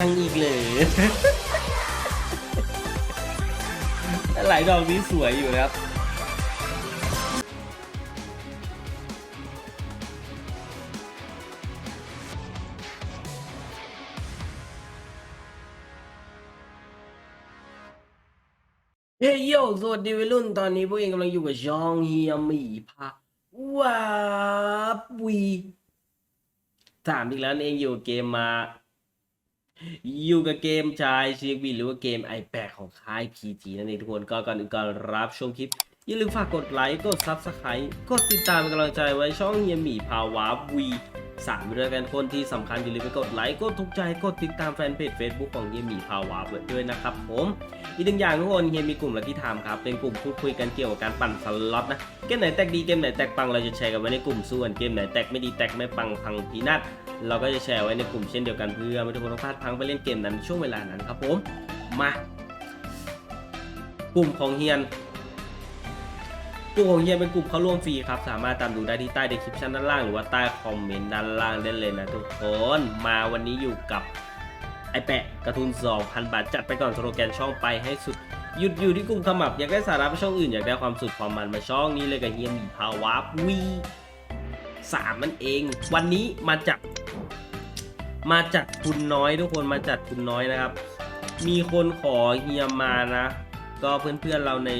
ยังอีกเลยหลายดอกนี้สวยอยู่นะครับเฮ้ยโยสวัสดีวัยรุ่นตอนนี้พวกเองกำลังอยู่กับช่องเฮียมีพาว้าวีถามอีกแล้วเองอยู่กับเกมมา อยู่กับเกมชายเชียบีหรือว่าเกม iPad ของค่าย PG นั่นเองทุกคนก็ก่อนอื่นก่อนรับชมคลิป อย่าลืมฝากกดไลค์ กด Subscribe กดติดตามเป็นกำลังใจไว้ช่องเฮียหมีพาวาวี สามด้วยกันคนที่สำคัญอย่าลืมไปกดไลค์กดถูกใจกดติดตามแฟนเพจ Facebook ของเฮียมีพาวาด้วยนะครับผมอีกหนึ่งอย่างทุกคนเฮียมีกลุ่มและที่ทำครับเป็นกลุ่มพูดคุยกันเกี่ยวกับการปั่นสล็อตนะเกมไหนแตกดีเกมไหนแตกปังเราจะแชร์กันไว้ในกลุ่มส่วนเกมไหนแตกไม่ดีแตกไม่ปังพังพีนัทเราก็จะแชร์ไว้ในกลุ่มเช่นเดียวกันเพื่อไม่ทุกคนต้องพลาดพังไปเล่นเกมนั้นช่วงเวลานั้นครับผมมากลุ่มของเฮียน ลุ่มของเฮียเป็นกลุ่มเข้าร่วมฟรีครับ สามารถตามดูได้ที่ใต้ description ด้านล่าง หรือว่าใต้คอมเมนต์ด้านล่างได้เลยนะทุกคน มาวันนี้อยู่กับไอแปะกระทุน 2,000 บาท จัดไปก่อนสโลแกนช่องไปให้สุด หยุดอยู่ที่กลุ่มขมับ อยากได้สาระไปช่องอื่น อยากได้ความสุดความมันมาช่องนี้เลยกับเฮียมีภาวะวีสามมันเอง วันนี้มาจัดมาจัดทุนน้อยทุกคนมาจัดทุนน้อยนะครับ มีคนขอเฮียมานะ ก็เพื่อนๆเราใน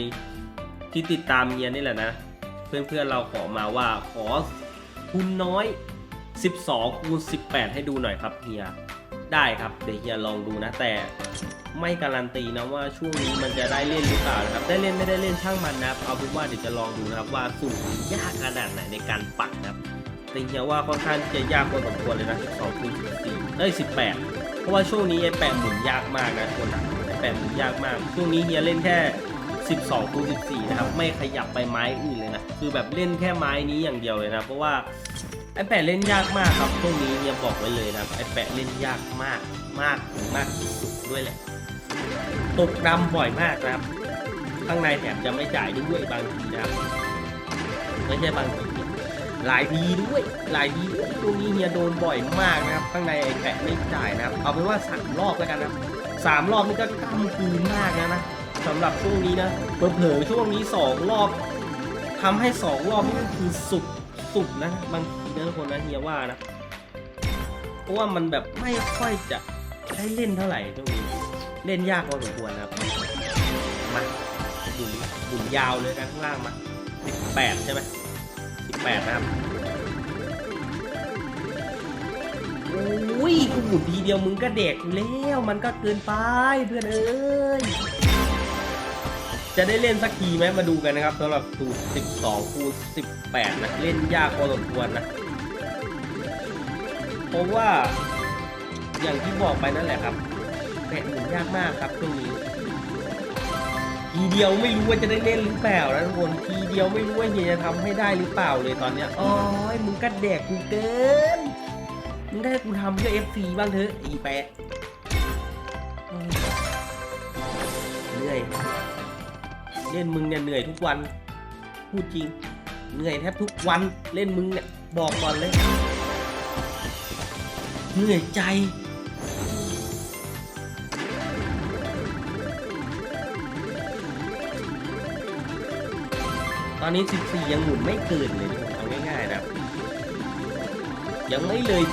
ที่ติดตามเฮียนี่แหละนะ เพื่อนๆเราขอมาว่าขอทุนน้อย 12คูณ18 ให้ดูหน่อยครับเฮียได้ครับเดี๋ยวเฮียลองดูนะแต่ไม่การันตีนะว่าช่วงนี้มันจะได้เล่นหรือเปล่านะครับได้เล่นไม่ได้เล่นช่างมันนะครับเอาเป็นว่าเดี๋ยวจะลองดูนะครับว่าสูตรยากขนาดไหนในการปัดนะครับแต่เฮียว่าค่อนข้างจะยากพอสมควรเลยนะ12คูณ14เอ้ย18 เพราะว่าช่วงนี้ไอ้แปะหมุนยากมากนะคนนะแปะหมุนยากมากช่วงนี้เฮียเล่นแค่ 12คูณ14 นะครับ ไม่ขยับไปไม้อื่นเลยนะ คือแบบเล่นแค่ไม้นี้อย่างเดียวเลยนะ เพราะว่าไอแปะเล่นยากมากครับช่วงนี้เนี่ยบอกไว้เลยนะไอแปะเล่นยากมากมากมากที่สุดด้วยแหละตกดำบ่อยมากนะครับ ข้างในแถมจะไม่จ่ายด้วยบางทีนะครับไม่ใช่บางทีหลายทีด้วย หลายทีด้วยช่วงนี้เฮียโดนบ่อยมากนะครับ ข้างในไอแปะไม่จ่ายนะครับ เอาเป็นว่าสามรอบแล้วกันนะครับสามรอบนี่ก็กำกืนมากแล้วนะ สำหรับช่วงนี้นะเผลอๆช่วงนี้สองรอบทำให้สองรอบนี่ก็คือสุดสุดนะบางทีนะทุกคนนะเฮียว่านะเพราะว่ามันแบบไม่ค่อยจะได้เล่นเท่าไหร่ตรงนี้ เล่นยากพอสมควรนะครับมาบุนบุนยาวเลยกันข้างล่างมาสิบแปดใช่ไหมสิบแปดนะครับโอ้ยกูหมุนทีเดียวมึงก็เด็กแล้วมันก็เกินไปเพื่อนเอ้ย จะได้เล่นสักทีไหมมาดูกันนะครับสำหรับสูตร 12 คูณ 18 นะ เล่นยากพอสมควรนะ เพราะว่าอย่างที่บอกไปนั่นแหละครับแปะหมุนยากมากครับช่วงนี้ทีเดียวไม่รู้ว่าจะได้เล่นหรือเปล่านะทุกคนทีเดียวไม่รู้ว่าเฮียจะทำให้ได้หรือเปล่าเลยตอนเนี้ยอ้ยมึงก็แดกกูเกินมึงได้กูทำเพื่อ FC บ้างเถอะอีแปะเอ้ยเหนื่อย เล่นมึงเนี่ยเหนื่อยทุกวัน พูดจริง เหนื่อยแทบทุกวันเล่นมึงเนี่ยบอกก่อนเลย เหนื่อยใจตอนนี้ 14 ยังหมุนไม่เกินเลยเอาง่ายๆนะ ยังไม่เลย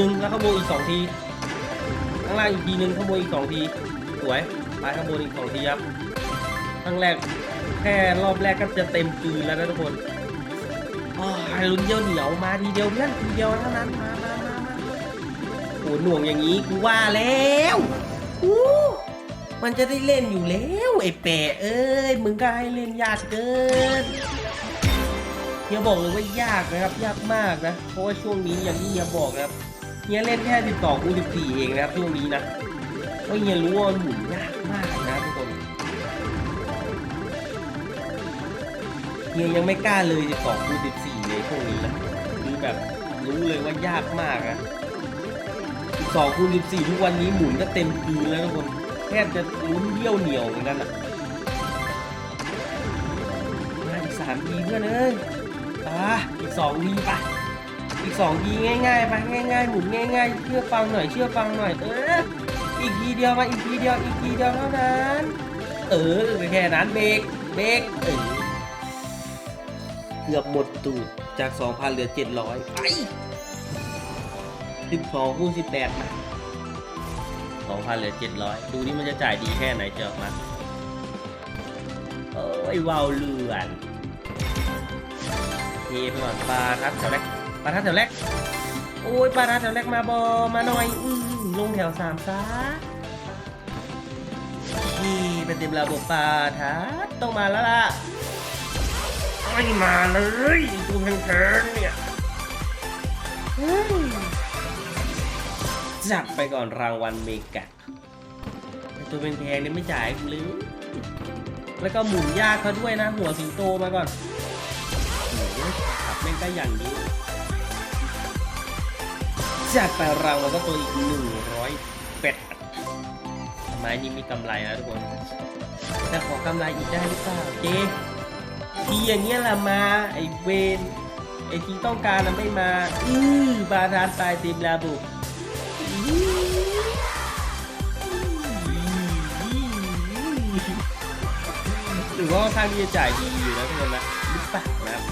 นึงแล้วขโมยอีกสองที ข้างล่างอีกทีนึงขโมยอีกสองทีสวยไปข้างบนอีกสองทีครับครั้งแรกแค่รอบแรกก็จะเต็มคืนแล้วนะทุกคนโอ้ยลุ้นเดียวเหนียวมาทีเดียวเพื่อนทีเดียวเท่านั้นมามามามาโอ้หน่วงอย่างนี้กูว่าแล้วอู้มันจะได้เล่นอยู่แล้วไอ้แปะเอ้ยมึงก็ให้เล่นยากเกินเฮียบอกเลยว่ายากนะครับยากมากนะเพราะว่าช่วงนี้อย่างที่เฮียบอกนะครับ เฮียเล่นแค่ 12คูณ14 เองนะครับช่วงนี้นะเพราะเฮียรู้ว่าหมุนยากมากนะทุกคนเฮียยังไม่กล้าเลย 12คูณ14 เลยช่วงนี้นะคือแบบรู้เลยว่ายากมากนะ12คูณ14 ทุกวันนี้หมุนก็เต็มคืนแล้วทุกคนแทบจะลุ้นเดี่ยวเหนียวเหมือนกันนะอีกสามทีเพื่อนเอ้ยอะอีกสองทีไป อีกสองทีง่ายๆไปง่ายๆหมุนง่ายๆ เชื่อฟังหน่อยเชื่อฟังหน่อยเอออีกทีเดียวมาอีกทีเดียวอีกทีเดียวเท่านั้น เออแค่นั้นเบรกเบรกเออเกือบหมดตูดจาก 2,000 เหลือ 700 ไป 12คูณ18มา2,000 เหลือ 700 ดูนี่มันจะจ่ายดีแค่ไหนเจอมาโอ้ยว้าวเลือนเทไปก่อนปลาทัดแถวแรกาทัดแถวแรก โอ้ยปลาทัดแถวแรกมาบอมาหน่อย อืมลงแถวสามซะนี่เป็นเต็มระบบปลาทัดต้องมาแล้วล่ะ ไม่มาเลยตัวแพงๆเนี่ยอืมจับไปก่อนรางวัลเมกะไอ้ตัวแพงๆเนี่ยไม่จ่ายกูเลยแล้วก็หมุนยากเขาด้วยนะ หัวสิงโตมาก่อนโอ้โหขับแม่งก็อย่างนี้ จัดไปรางวัลก็ตัวอีกหนึ่งร้อยเป็ดไม้นี้มีกำไรนะทุกคนแต่ขอกำไรอีกได้หรือเปล่าเจ๊ทีอย่างเงี้ยละมา ไอเวนไอที่ต้องการนะไม่มา อือบาทานตายเต็มระบบหรือว่าค่อนข้างที่จะจ่ายดีอยู่นะทุกคนนะหรือเปล่านะครับ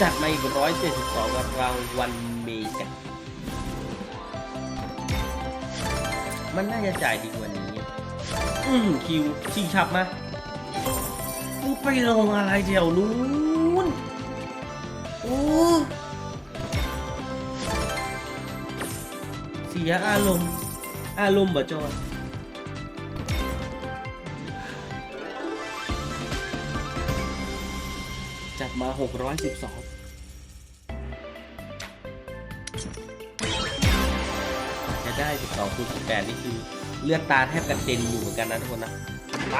จัดมาอีกร้อยเจ็ดสิบสองรางวัลเมกะ มันน่าจะจ่ายดีกว่านี้ อืมคิวชิงฉับมามึงไปลงอะไรแถวนู้นโอ้เสียอารมณ์ อารมณ์บ่จอยจัดมา 612 ได้ 12คูณ18 นี่คือเลือดตาแทบกระเด็นอยู่เหมือนกันนะทุกคนนะไป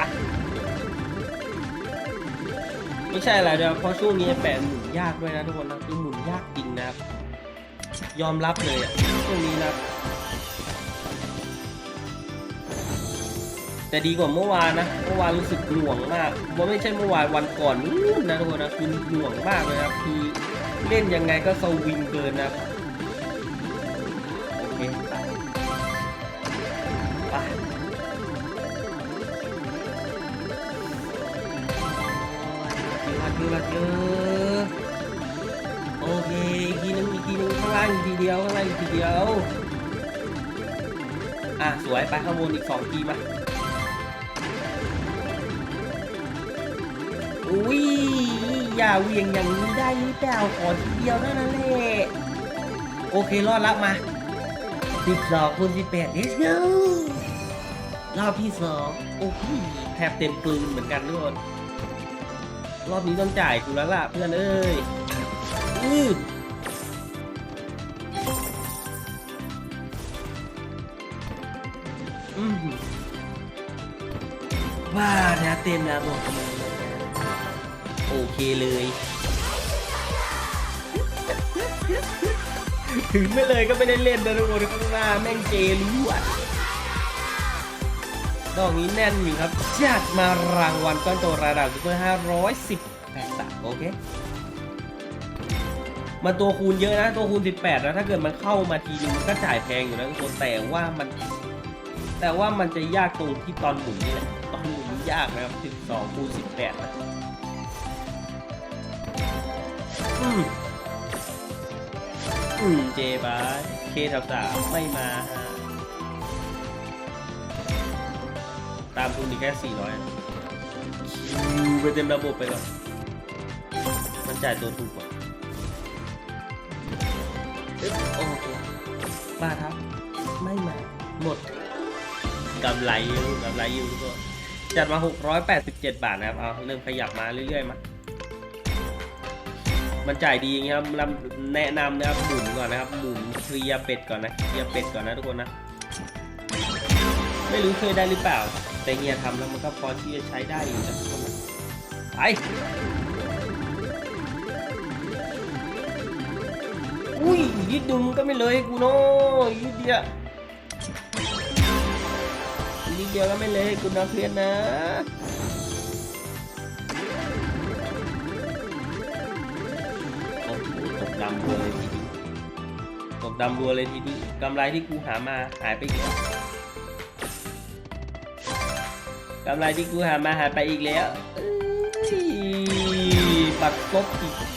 ไม่ใช่อะไรเดียวเพราะช่วงนี้แปะหมุนยากด้วยนะทุกคนนะคือหมุนยากจริงนะครับ ยอมรับเลยอะช่วงนี้นะแต่ดีกว่าเมื่อวานนะ เมื่อวานรู้สึกหน่วงมากว่าไม่ใช่เมื่อวานวันก่อนนู้นนะทุกคนนะคือหน่วงมากเลยครับคือเล่นยังไงก็สวิงเกินนะครับ เดียวข้างล่างอีกทีเดียว อะสวยไปข้างบนอีกสองทีมาอุ้ยอย่าเวียงอย่างนี้ได้หรือเปล่าขอทีเดียวเท่านั้นแหละโอเครอดละมาสิบสองคูณสิบแปด let's go รอบที่สองโอ้โหแทบเต็มกลืนเหมือนกันทุกคนรอบนี้ต้องจ่ายกูแล้วล่ะเพื่อนเอ้ยอือ ว่านะเต็มระบบเลยโอเคเลย ถึงไม่เลยก็ไม่ได้เล่นนะทุกคนข้างหน้าแม่งเจรู้อะดอกนี้แน่นอยู่ครับจัดมารางวัลก้อนโตระดับซุปเปอร์ห้าร้อยสิบแปดบาทโอเคมาตัวคูณเยอะนะ ตัวคูณ 18 นะถ้าเกิดมันเข้ามาทีนึงมันก็จ่ายแพงอยู่นะทุกคนแต่ว่ามัน แต่ว่ามันจะยากตรงที่ตอนหมุนนี่แหละตอนหมุน ยากนะครับ12คูณ18นะอืมอืมเจบาสเคแถวสามไม่มาฮะตามทุนอีกแค่สี่ร้อยคิวไปเต็มระบบไปก่อนมันจ่ายตัวถูกกว่าเอ๊ะโอเคบ้าครับ ไม่มา หมดกำไรอยู่กำไรอยู่ทุกคน จัดมา 687 บาทนะครับ เอาเริ่มขยับมาเรื่อยๆมา มันจ่ายดีอย่างเงี้ยครับลำแนะนำนะครับหมุนก่อนนะครับหมุนเคลียเป็ดก่อนนะเคลียเป็ดก่อนนะทุกคนนะ ไม่รู้เคยได้หรือเปล่า แต่เฮียทำแล้วมันก็พอที่จะใช้ได้อยู่นะทุกคนไปอุ้ยยืดดุมก็ไม่เลยกูเนาะยืดเดีย ทีเดียวก็ไม่เลยกูนอะเพียนนะตกตกดำบัวเลยทีนี้ตกดำบัวเลยทีนี้กำไรที่กูหามาหายไปอีกแล้วกำไรที่กูหามาหายไปอีกแล้วปัดกบอีก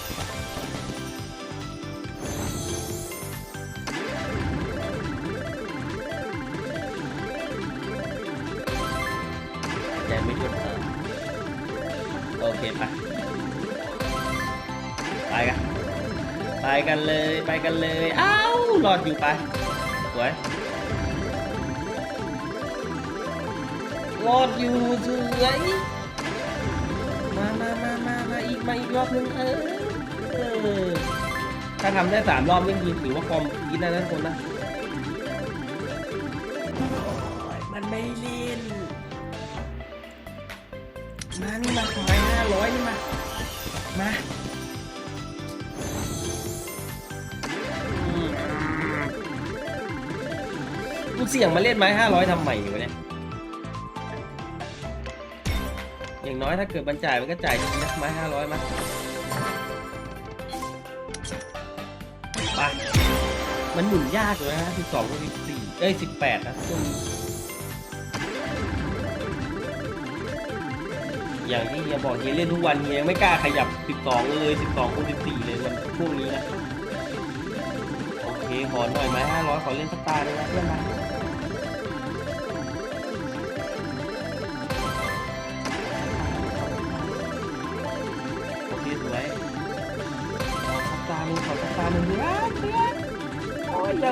กันเลยไปกันเลยอ้าวหลอดอยู่ไปสวยรอดอยู่สวยมามามามามาอีกมาอีกรอบนึงเออเออถ้าทำได้สามรอบนี่คือถือว่าฟอร์มกินนะนะทุกคนนะโอ้ยมันไม่เล่นมานี่มาขอไปห้าร้อยนี่มา มา กูเสี่ยงมาเล่นไม้ห้าร้อยทำใหม่อยู่เนี่ยอย่างน้อยถ้าเกิดบรรจ่ายมันก็จ่ายดีนะไม้ห้าร้อยมาไปมันหมุนยากเลยนะสิบสองกับสิบสี่เอ้ยสิบแปดนะช่วงนี้อย่างที่เฮียบอกเฮียเล่นทุกวันเฮียยังไม่กล้าขยับสิบสองเลยสิบสองกับสิบสี่เลยวันช่วงนี้นะ โอเค ขอหน่อยไหมห้าร้อยขอเล่นสตาร์เลยนะเพื่อนมา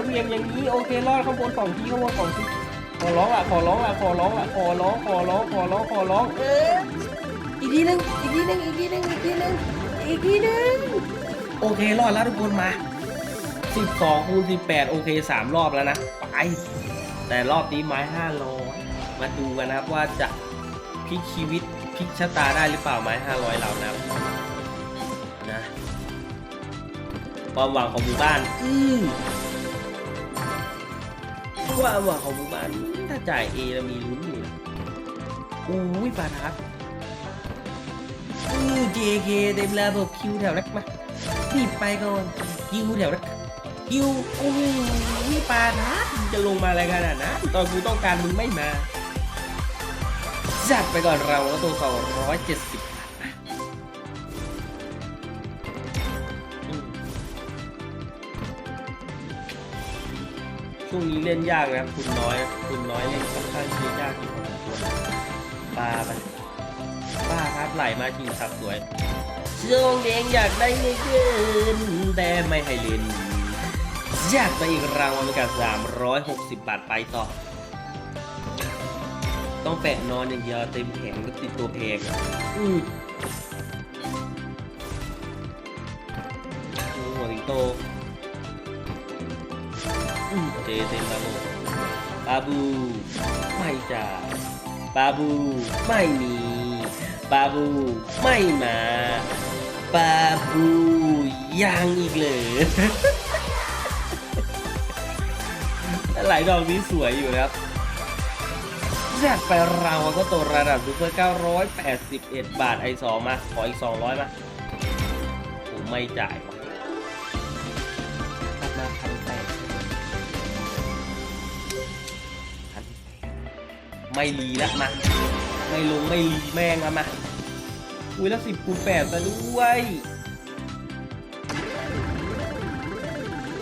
เหวียงอย่างนี้โอเครอดข้างบนสองทีข้างบนสองทีขอร้องละขอร้องละขอร้องละขอร้องขอร้องขอร้องขอร้องเอออีกทีหนึงอีกทีหนึงอีกทีหนึงอีกทีหนึงอีกทีหนึงโอเครอดแล้วทุกคนมาสิบสองคูณสิบแปดโอเคสามรอบแล้วนะไปแต่รอบนี้ไม้ห้าร้อยมาดูกันนะครับว่าจะพลิกชีวิตพลิกชะตาได้หรือเปล่าไม้ห้าร้อยเรานะครับนะความหวังของหมู่บ้าน อือค วามหวังของหมู่บ้านถ้าจ่ายเอเรามีลุ้นอยู่อุ้ยปาทัดอือ JK เต็มระบบคิวแถวนักมารีบไปก่อนคิวแถวนักคิวโอ้โหปานะมึงจะลงมาอะไรขนาดนั้นตอนกูต้องการมึงไม่มาจัดไปก่อนเราแล้วตัวสองร้อยเจ็ดสิบ ช่วงนี้เล่นยากนะคุณน้อยคุณน้อยเล่นค่อนข้างที่ยากอยู่พอสมควรปลาไปป้าครับไหลมาชิงสับสวยช่วงเองอยากได้เงินเกินแต่ไม่ให้เล่นอยากไปอีกรางวัลกับ360 บาทไปต่อ ต้องแปะนอนอย่างเดียวเต็มแผงก็ติดตัวเพลงอะอืมหัวสิงโต เจเต็มระบบบาบูไม่จ่ายบาบูไม่มีบาบูไม่มาบาบูยังอีกเลยหลายดอกนี้สวยอยู่นะครับแจกไปรางวัลก็ตัวระดับซูเปอร์981 บาทไอสองมา ขออีก 200 มาผมไม่จ่าย ไม่รีละมา ไม่ลงไม่รีแม่งอะมา อุ้ยแล้วสิบคูณแปดซะด้วย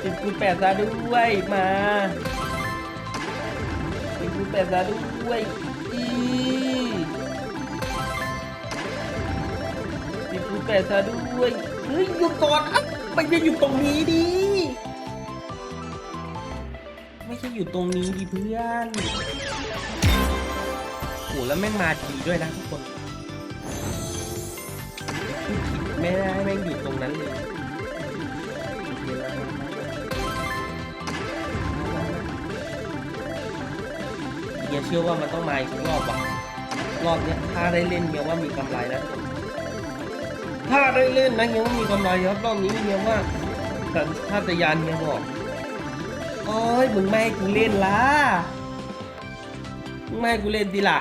สิบคูณแปดซะด้วยมาสิบคูณแปดซะด้วยอีสิบคูณแปดซะด้วยเฮ้ยหยุดก่อนอะไม่ใช่อยู่ตรงนี้ดิไม่ใช่อยู่ตรงนี้ดิเพื่อน หแล้วแม่งมาทีด้วยนะทุกคน ไม่ได้แม่งอยู่ตรงนั้นเลยเฮียเชื่อว่ามันต้องมาอีกรอบว่ะรอบนี้ถ้าได้เล่นเฮียว่ามีกำไรนะ ถ้าได้เล่นนะเฮียว่ามีกำไรครับรอบนี้เฮียว่าแต่ถ้าตยานเฮียบอกโอ้ยมึงไม่ให้กูเล่นละมึงไม่ให้กูเล่นดีล่ะ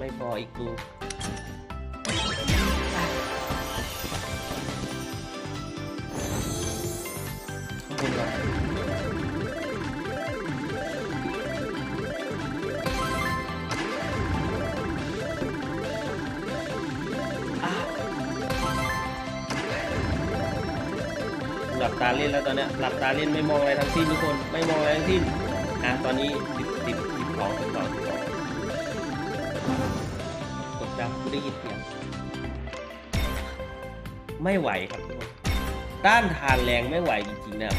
ไม่พออีกกูข้างบนก่อนหลับตาเล่นแล้วตอนเนี้ยหลับตาเล่นไม่มองอะไรทั้งสิ้นทุกคนไม่มองอะไรทั้งสิ้นอะตอนนี้สิบสิบสิบสองสิบสองสิบสอง กดดังกูได้ยินเสียงไม่ไหวครับทุกคนต้านทานแรงไม่ไหวจริงๆนะครับ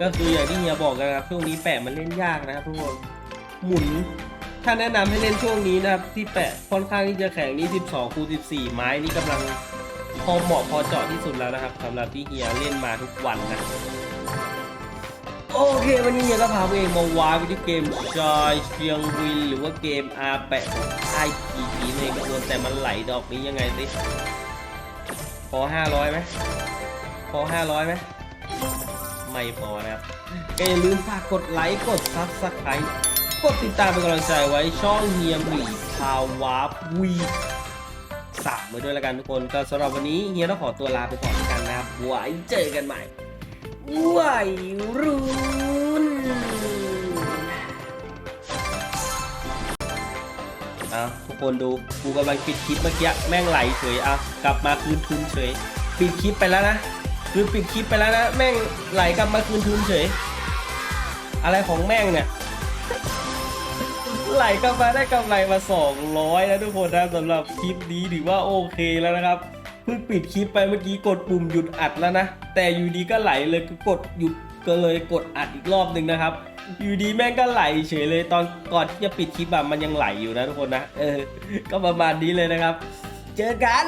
ก็คืออย่างที่เฮียบอกกันนะครับช่วงนี้แปะมันเล่นยากนะครับทุกคนหมุนถ้าแนะนำให้เล่นช่วงนี้นะครับที่แปะค่อนข้างที่จะแข็งนี่12คูณ14 ไม้นี่กำลังพอเหมาะพอเจาะที่สุดแล้วนะครับสำหรับที่เฮียเล่นมาทุกวันนะ โอเควันนี้เฮียก็พาตัวเองมาวายไปที่เกมชายเชียงวินหรือว่าเกมอาแปะของค่ายพีพีเองก็ควรแต่มันไหลดอกนี้ยังไงสิพอห้าร้อยไหมพอห้าร้อยไหมไม่พอนะครับก็อย่าลืมฝากกดไลค์กดซับสไครต์กดติดตามเป็นกำลังใจไว้ช่องเฮียหมีพาวาร์วีสามไว้ด้วยแล้วกันทุกคนก็สำหรับวันนี้เฮียต้องขอตัวลาไปก่อนแล้วกันนะครับไว้เจอกันใหม่ วัยรุ่นเอาทุกคนดู กูกำลังปิดคลิปเมื่อกี้แม่งไหลเฉยเอากลับมาคืนทุนเฉย ปิดคลิปไปแล้วนะคือปิดคลิปไปแล้วนะแม่งไหลกลับมาคืนทุนเฉย อะไรของแม่งเนี่ยไหลกลับมาได้กำไรมา 200นะทุกคนนะสำหรับคลิปนี้ถือว่าโอเคแล้วนะครับ เพิ่งปิดคลิปไปเมื่อกี้กดปุ่มหยุดอัดแล้วนะ แต่อยู่ดีก็ไหลเลยก็กดหยุดก็เลยกดอัดอีกรอบหนึ่งนะครับ อยู่ดีแม่งก็ไหลเฉยเลยตอนก่อนที่จะปิดคลิปอะมันยังไหลอยู่นะทุกคนนะเออ ก็ประมาณนี้เลยนะครับ เจอกัน